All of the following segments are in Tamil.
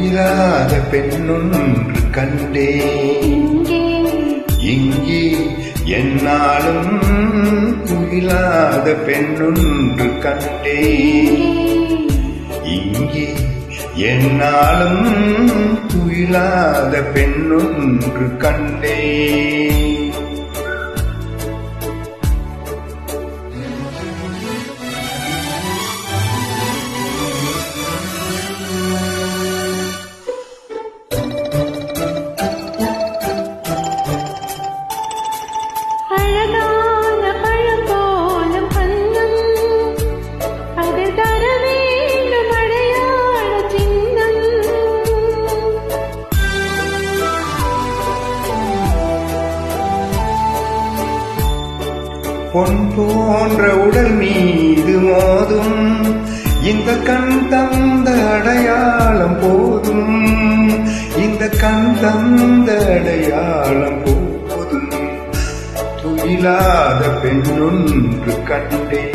துயிலாத பெண்ணொன்று கண்டே. இங்கே. என்னாலும் துயிலாத பெண்ணொன்று கண்டே. இங்கே என்னாலும் துயிலாத பெண்ணொன்று கண்டே. பொன் போன்ற உடல் மீது மோதும். இந்த கண் தந்த அடையாளம் போதும். இந்த கண் தந்த அடையாளம் போதும். துயிலாத பெண்ணொன்று கண்டே.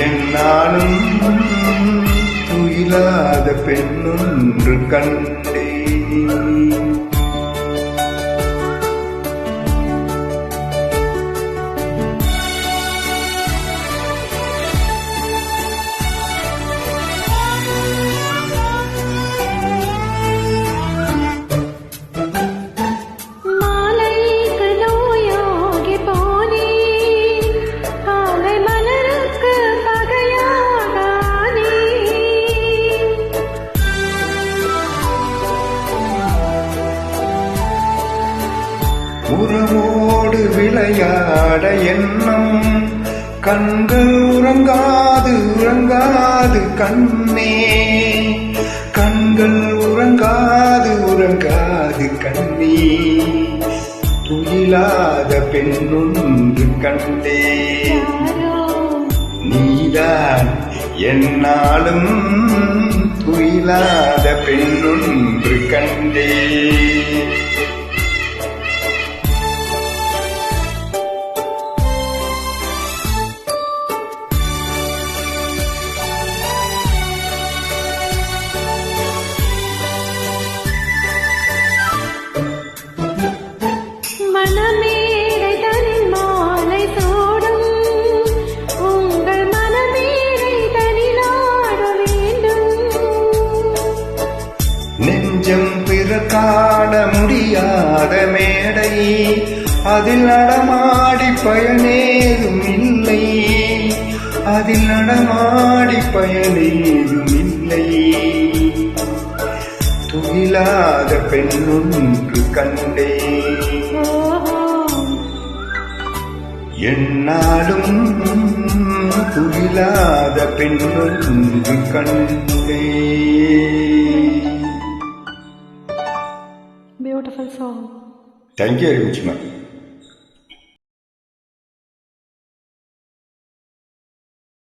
என்னாலும் துயிலாத பெண்ணொன்று கண்டே உறவோடு விளையாட எண்ணம். கண்கள் உறங்காது உறங்காது கண்ணே. கண்கள் உறங்காது உறங்காது கண்ணே. துயிலாத பெண்ணொன்று கண்டே. நீதான் என்னாலும் துயிலாத பெண்ணொன்று கண்டே. காண முடியாத மேடை. அதில் நடமாடி பயனேதும் இல்லை. அதில் நடமாடி பயனேதும் இல்லை. துயிலாத பெண்ணொன்று கண்டே. ஓஹோ என்னாலும் துயிலாத பெண்ணொன்று கண்டே. beautiful song. Thank you very much, ma'am.